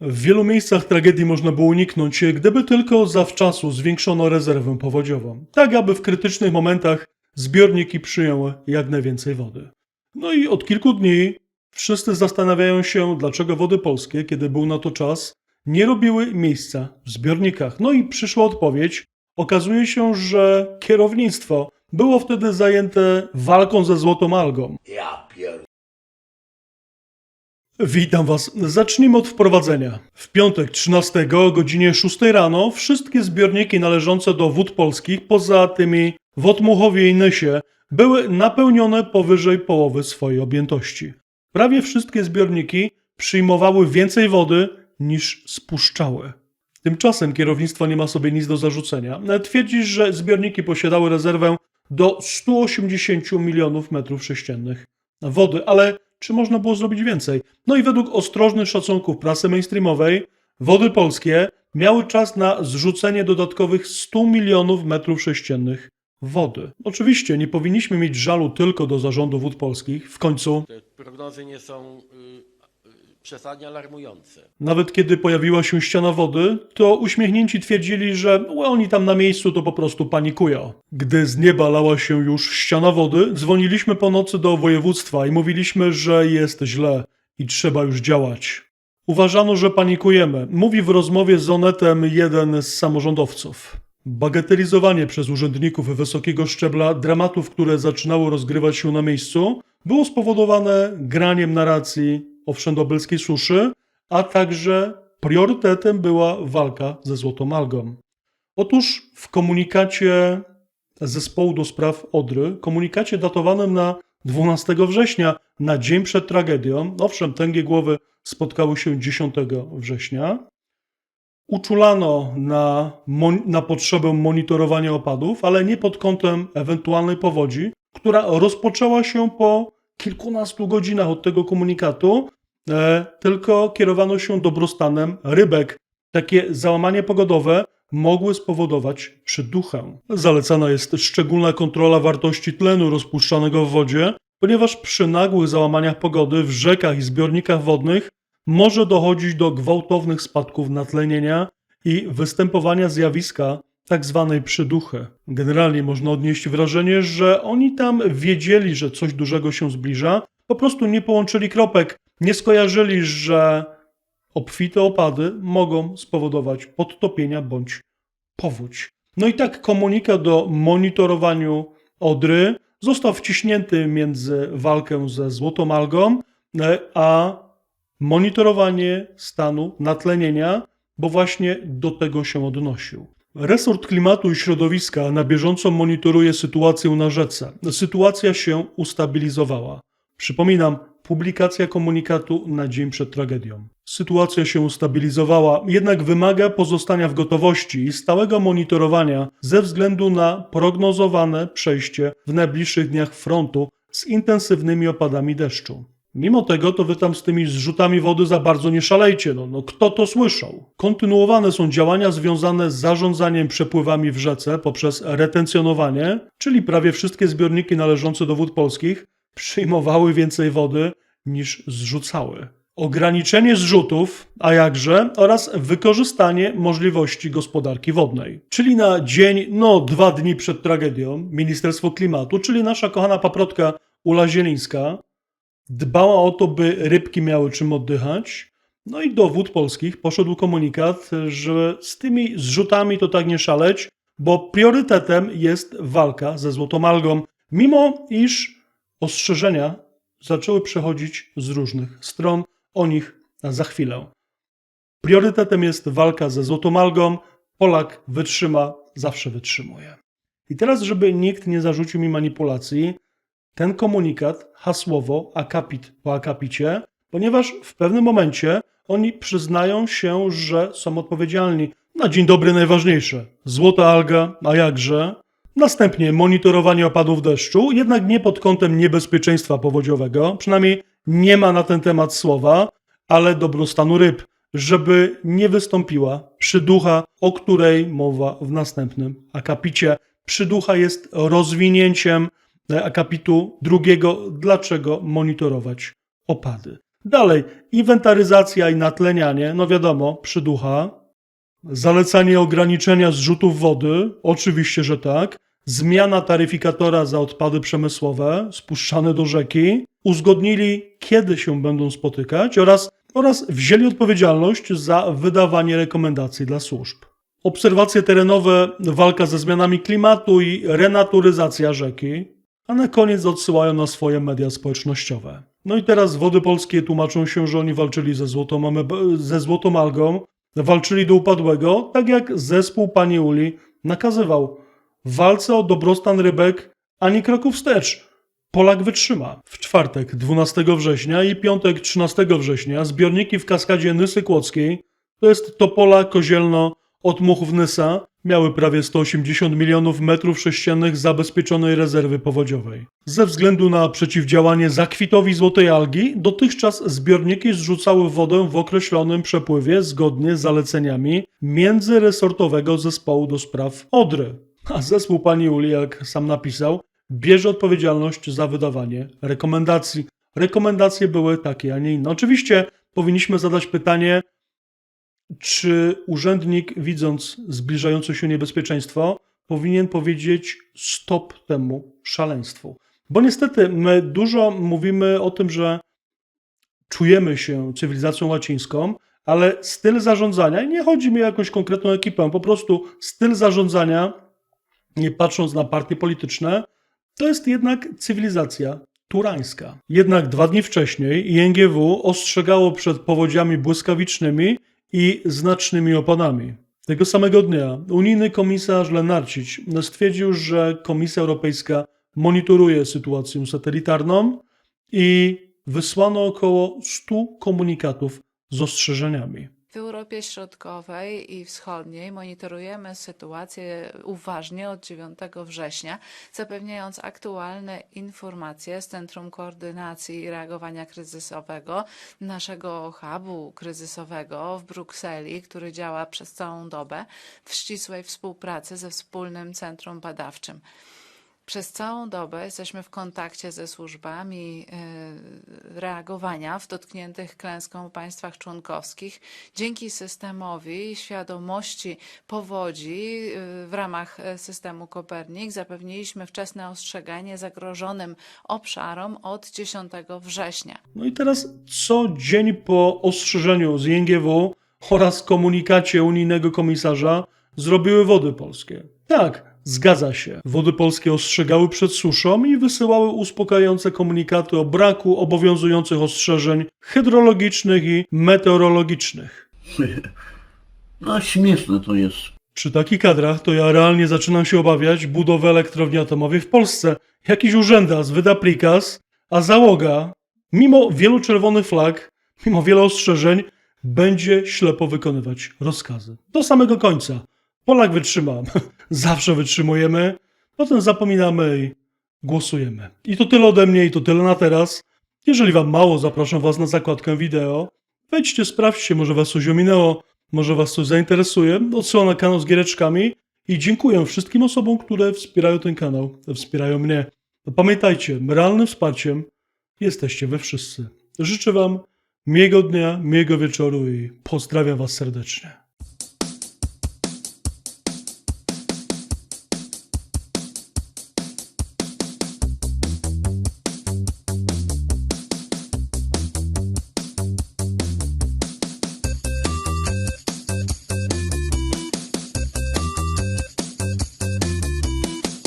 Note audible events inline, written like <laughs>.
W wielu miejscach tragedii można było uniknąć, gdyby tylko zawczasu zwiększono rezerwę powodziową, tak aby w krytycznych momentach zbiorniki przyjęły jak najwięcej wody. No i od kilku dni wszyscy zastanawiają się, dlaczego wody polskie, kiedy był na to czas, nie robiły miejsca w zbiornikach. No i przyszła odpowiedź. Okazuje się, że kierownictwo było wtedy zajęte walką ze złotą algą. Ja pier... Witam Was. Zacznijmy od wprowadzenia. W piątek 13 o godzinie 6 rano wszystkie zbiorniki należące do wód polskich, poza tymi w Otmuchowie i Nysie, były napełnione powyżej połowy swojej objętości. Prawie wszystkie zbiorniki przyjmowały więcej wody niż spuszczały. Tymczasem kierownictwo nie ma sobie nic do zarzucenia. Twierdzi, że zbiorniki posiadały rezerwę do 180 milionów metrów sześciennych wody, ale czy można było zrobić więcej? No i według ostrożnych szacunków prasy mainstreamowej, wody polskie miały czas na zrzucenie dodatkowych 100 milionów metrów sześciennych wody. Oczywiście nie powinniśmy mieć żalu tylko do zarządu wód polskich, w końcu Te prognozy nie są y, przesadnie. Nawet kiedy pojawiła się ściana wody, to uśmiechnięci twierdzili, że oni tam na miejscu to po prostu panikują. Gdy z nieba lała się już ściana wody, dzwoniliśmy po nocy do województwa i mówiliśmy, że jest źle i trzeba już działać. Uważano, że panikujemy, mówi w rozmowie z Onetem jeden z samorządowców. Bagatelizowanie przez urzędników wysokiego szczebla dramatów, które zaczynały rozgrywać się na miejscu, było spowodowane graniem narracji wszędobylskiej suszy, a także priorytetem była walka ze złotą algą. Otóż w komunikacie zespołu do spraw Odry, komunikacie datowanym na 12 września, na dzień przed tragedią, owszem, tęgie głowy spotkały się 10 września, uczulano na, na potrzebę monitorowania opadów, ale nie pod kątem ewentualnej powodzi, która rozpoczęła się po kilkunastu godzinach od tego komunikatu, tylko kierowano się dobrostanem rybek. Takie załamanie pogodowe mogły spowodować przyduchę. Zalecana jest szczególna kontrola wartości tlenu rozpuszczanego w wodzie, ponieważ przy nagłych załamaniach pogody w rzekach i zbiornikach wodnych może dochodzić do gwałtownych spadków natlenienia i występowania zjawiska tak zwanej przyduchy. Generalnie można odnieść wrażenie, że oni tam wiedzieli, że coś dużego się zbliża, po prostu nie połączyli kropek, nie skojarzyli, że obfite opady mogą spowodować podtopienia bądź powódź. No i tak komunikat do monitorowaniu Odry został wciśnięty między walkę ze złotą algą, e, a monitorowanie stanu natlenienia, bo właśnie do tego się odnosił. Resort Klimatu i Środowiska na bieżąco monitoruje sytuację na rzece. Sytuacja się ustabilizowała. Przypominam, publikacja komunikatu na dzień przed tragedią. Sytuacja się ustabilizowała, jednak wymaga pozostania w gotowości i stałego monitorowania ze względu na prognozowane przejście w najbliższych dniach frontu z intensywnymi opadami deszczu. Mimo tego, to wy tam z tymi zrzutami wody za bardzo nie szalejcie. No, no kto to słyszał? Kontynuowane są działania związane z zarządzaniem przepływami w rzece poprzez retencjonowanie, czyli prawie wszystkie zbiorniki należące do wód polskich przyjmowały więcej wody niż zrzucały. Ograniczenie zrzutów, a jakże, oraz wykorzystanie możliwości gospodarki wodnej. Czyli na dzień, no dwa dni przed tragedią, Ministerstwo Klimatu, czyli nasza kochana paprotka Ula Zielińska, dbała o to, by rybki miały czym oddychać. No i do wód polskich poszedł komunikat, że z tymi zrzutami to tak nie szaleć, bo priorytetem jest walka ze złotą algą, mimo iż ostrzeżenia zaczęły przechodzić z różnych stron. O nich za chwilę. Priorytetem jest walka ze złotą algą. Polak wytrzyma, zawsze wytrzymuje. I teraz, żeby nikt nie zarzucił mi manipulacji, ten komunikat hasłowo, akapit po akapicie, ponieważ w pewnym momencie oni przyznają się, że są odpowiedzialni. Na dzień dobry najważniejsze. Złota alga, a jakże? Następnie monitorowanie opadów deszczu, jednak nie pod kątem niebezpieczeństwa powodziowego, przynajmniej nie ma na ten temat słowa, ale dobrostanu ryb, żeby nie wystąpiła przyducha, o której mowa w następnym akapicie. Przyducha jest rozwinięciem akapitu drugiego, dlaczego monitorować opady. Dalej, inwentaryzacja i natlenianie, no wiadomo, przyducha. Zalecanie ograniczenia zrzutów wody, oczywiście, że tak. Zmiana taryfikatora za odpady przemysłowe spuszczane do rzeki. Uzgodnili, kiedy się będą spotykać oraz, oraz wzięli odpowiedzialność za wydawanie rekomendacji dla służb. Obserwacje terenowe, walka ze zmianami klimatu i renaturyzacja rzeki, a na koniec odsyłają na swoje media społecznościowe. No i teraz wody polskie tłumaczą się, że oni walczyli ze złotą, ze złotą algą, walczyli do upadłego, tak jak zespół pani Uli nakazywał. W walce o dobrostan rybek ani kroku wstecz. Polak wytrzyma. W czwartek 12 września i piątek 13 września zbiorniki w kaskadzie Nysy Kłodzkiej, to jest Topola, Kozielno, od Muchów Nysa, miały prawie 180 milionów metrów sześciennych zabezpieczonej rezerwy powodziowej. Ze względu na przeciwdziałanie zakwitowi złotej algi, dotychczas zbiorniki zrzucały wodę w określonym przepływie zgodnie z zaleceniami międzyresortowego zespołu do spraw Odry. A zespół pani Uli, jak sam napisał, bierze odpowiedzialność za wydawanie rekomendacji. Rekomendacje były takie, a nie inne. Oczywiście powinniśmy zadać pytanie, czy urzędnik, widząc zbliżające się niebezpieczeństwo, powinien powiedzieć stop temu szaleństwu. Bo niestety my dużo mówimy o tym, że czujemy się cywilizacją łacińską, ale styl zarządzania, i nie chodzi mi o jakąś konkretną ekipę, po prostu styl zarządzania, nie patrząc na partie polityczne, to jest jednak cywilizacja turańska. Jednak dwa dni wcześniej INGW ostrzegało przed powodziami błyskawicznymi i znacznymi opadami. Tego samego dnia unijny komisarz Lenarcic stwierdził, że Komisja Europejska monitoruje sytuację satelitarną i wysłano około 100 komunikatów z ostrzeżeniami. W Europie Środkowej i Wschodniej monitorujemy sytuację uważnie od 9 września, zapewniając aktualne informacje z Centrum Koordynacji i Reagowania Kryzysowego, naszego hubu kryzysowego w Brukseli, który działa przez całą dobę w ścisłej współpracy ze wspólnym centrum badawczym. Przez całą dobę jesteśmy w kontakcie ze służbami y, reagowania w dotkniętych klęską państwach członkowskich. Dzięki systemowi świadomości powodzi y, w ramach y, systemu Kopernik zapewniliśmy wczesne ostrzeganie zagrożonym obszarom od 10 września. No i teraz co dzień po ostrzeżeniu z INGW oraz komunikacie unijnego komisarza zrobiły wody polskie. Tak, zgadza się. Wody polskie ostrzegały przed suszą i wysyłały uspokajające komunikaty o braku obowiązujących ostrzeżeń hydrologicznych i meteorologicznych. No śmieszne to jest. Przy takich kadrach to ja realnie zaczynam się obawiać budowy elektrowni atomowej w Polsce. Jakiś urzędas wyda prikaz, a załoga, mimo wielu czerwonych flag, mimo wielu ostrzeżeń, będzie ślepo wykonywać rozkazy. Do samego końca. Polak wytrzyma. <laughs> Zawsze wytrzymujemy, potem zapominamy i głosujemy. I to tyle ode mnie i to tyle na teraz. Jeżeli wam mało, zapraszam was na zakładkę wideo. Wejdźcie, sprawdźcie, może was coś ominęło, może was coś zainteresuje. Odsyłam na kanał z giereczkami i dziękuję wszystkim osobom, które wspierają ten kanał, wspierają mnie. Pamiętajcie, realnym wsparciem jesteście wy wszyscy. Życzę wam miłego dnia, miłego wieczoru i pozdrawiam was serdecznie.